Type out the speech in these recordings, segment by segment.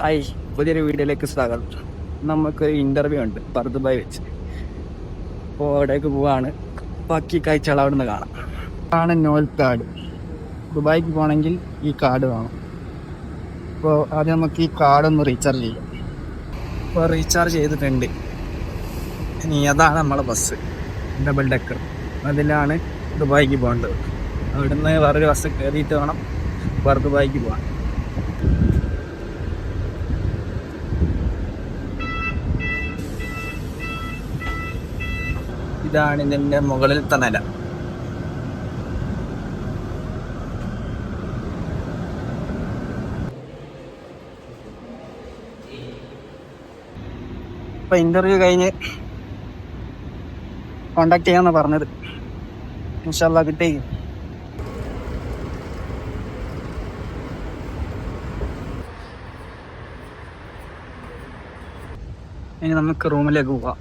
Hi പുതിയൊരു വീഡിയോയിലേക്ക് സ്വാഗതം. നമുക്കൊരു ഇന്റർവ്യൂ ഉണ്ട് പർദുബായി വെച്ച്. അപ്പോൾ അവിടേക്ക് പോവാണ്. ബാക്കി കാഴ്ചകൾ അവിടെ നിന്ന് കാണാം. ആണ് നോൽ കാർഡ് ദുബായിക്ക് പോകണമെങ്കിൽ ഈ കാർഡ് വേണം. അപ്പോൾ ആദ്യം നമുക്ക് ഈ കാർഡ് ഒന്ന് റീചാർജ് ചെയ്യാം. അപ്പോൾ റീചാർജ് ചെയ്തിട്ടുണ്ട്. ഇനി അതാണ് നമ്മളെ ബസ് ഡബിൾ ഡെക്കർ അതിലാണ് ദുബായിക്ക് പോകേണ്ടത്. അവിടുന്ന് വേറൊരു ബസ് കയറിയിട്ട് വേണം വേറെ ദുബായിക്ക് പോകാൻ. ഇതാണ് ഇതിന്റെ മുകളിലത്തെ നില. അപ്പൊ ഇന്റർവ്യൂ കഴിഞ്ഞ് കോണ്ടാക്ട് ചെയ്യാന്നാ പറഞ്ഞത്. ഇൻഷാല്ല കിട്ടേ ഇനി നമുക്ക് റൂമിലേക്ക് പോവാം.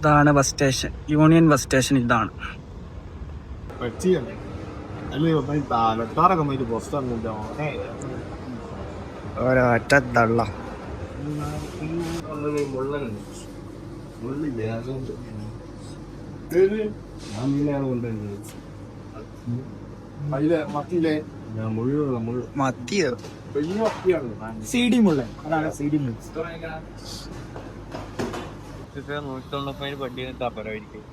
ഇതാണ് bus station union bus station ഇതാണ്. ഒരൊറ്റ തള്ള. മത്തിയാണ്. സി ഡി മുള്ളൻ. അതാണ് സി ഡി മുള്ളൻ നൂറ്റി തൊണ്ണൂറ്റി പട്ടി കാപ്പരായിരിക്കും